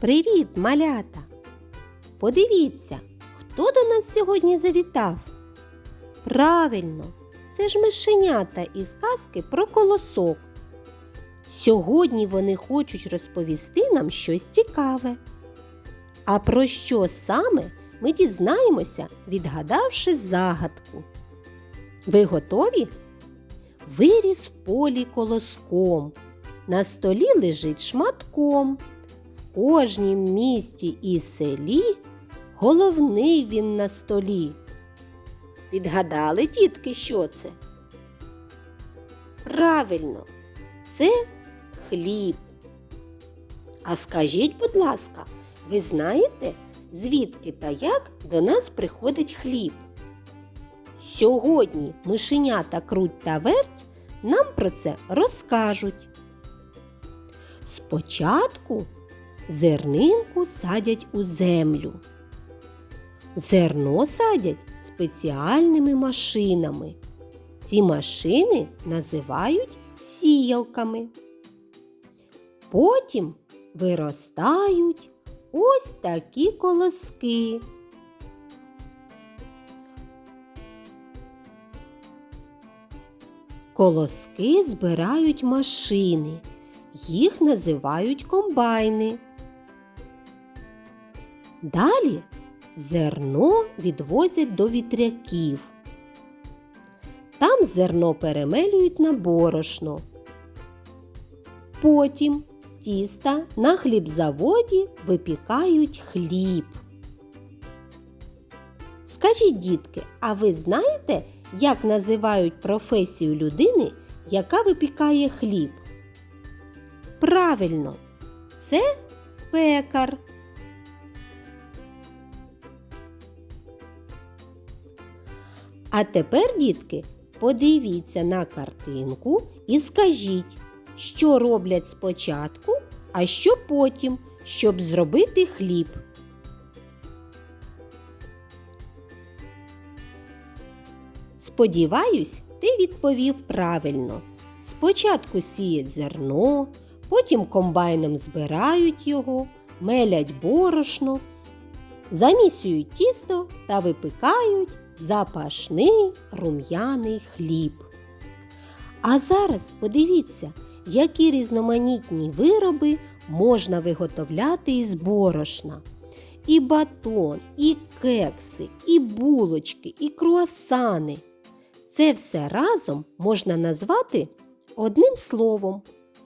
Привіт, малята! Подивіться, хто до нас сьогодні завітав? Правильно, це ж мишенята із казки про колосок. Сьогодні вони хочуть розповісти нам щось цікаве. А про що саме ми дізнаємося, відгадавши загадку. Ви готові? Виріс полі колоском, на столі лежить шматком. Кожнім місті і селі головний він на столі. Відгадали, дітки, що це? Правильно, це хліб. А скажіть, будь ласка, ви знаєте, звідки та як до нас приходить хліб? Сьогодні мишенята круть та верть нам про це розкажуть. Спочатку зернинку садять у землю. Зерно садять спеціальними машинами. Ці машини називають сіялками. Потім виростають ось такі колоски. Колоски збирають машини. Їх називають комбайни. Далі зерно відвозять до вітряків. Там зерно перемелюють на борошно. Потім з тіста на хлібзаводі випікають хліб. Скажіть, дітки, а ви знаєте, як називають професію людини, яка випікає хліб? Правильно, це пекар. А тепер, дітки, подивіться на картинку і скажіть, що роблять спочатку, а що потім, щоб зробити хліб. Сподіваюсь, ти відповів правильно. Спочатку сіють зерно, потім комбайном збирають його, мелять борошно, замісюють тісто та випікають запашний рум'яний хліб. А зараз подивіться, які різноманітні вироби можна виготовляти із борошна. І батон, і кекси, і булочки, і круасани. Це все разом можна назвати одним словом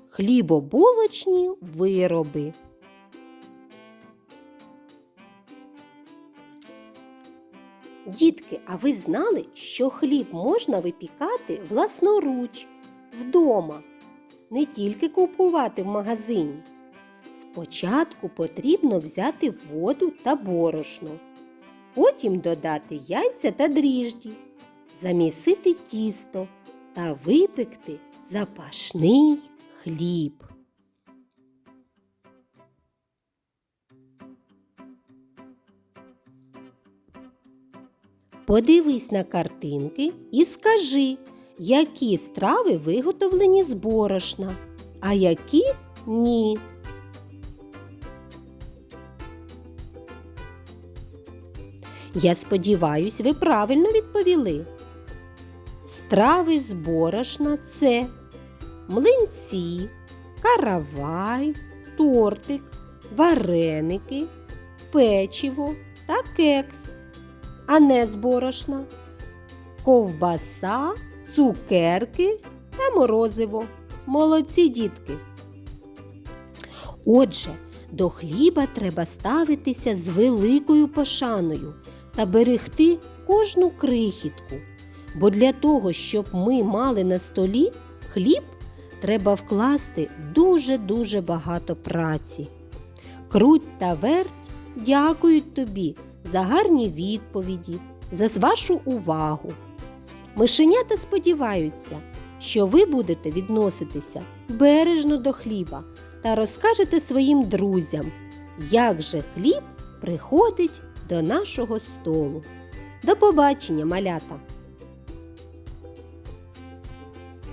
хлібобулочні вироби. Дітки, а ви знали, що хліб можна випікати власноруч вдома, не тільки купувати в магазині. Спочатку потрібно взяти воду та борошно, потім додати яйця та дріжджі, замісити тісто та випекти запашний хліб. Подивись на картинки і скажи, які страви виготовлені з борошна, а які ні. Я сподіваюсь, ви правильно відповіли. Страви з борошна це млинці, каравай, тортик, вареники, печиво та кекс, а не з борошна, ковбаса, цукерки та морозиво. Молодці дітки. Отже, до хліба треба ставитися з великою пошаною та берегти кожну крихітку. Бо для того, щоб ми мали на столі хліб, треба вкласти дуже-дуже багато праці. Круть та верть дякують тобі за гарні відповіді, за вашу увагу. Мишенята сподіваються, що ви будете відноситися бережно до хліба та розкажете своїм друзям, як же хліб приходить до нашого столу. До побачення, малята!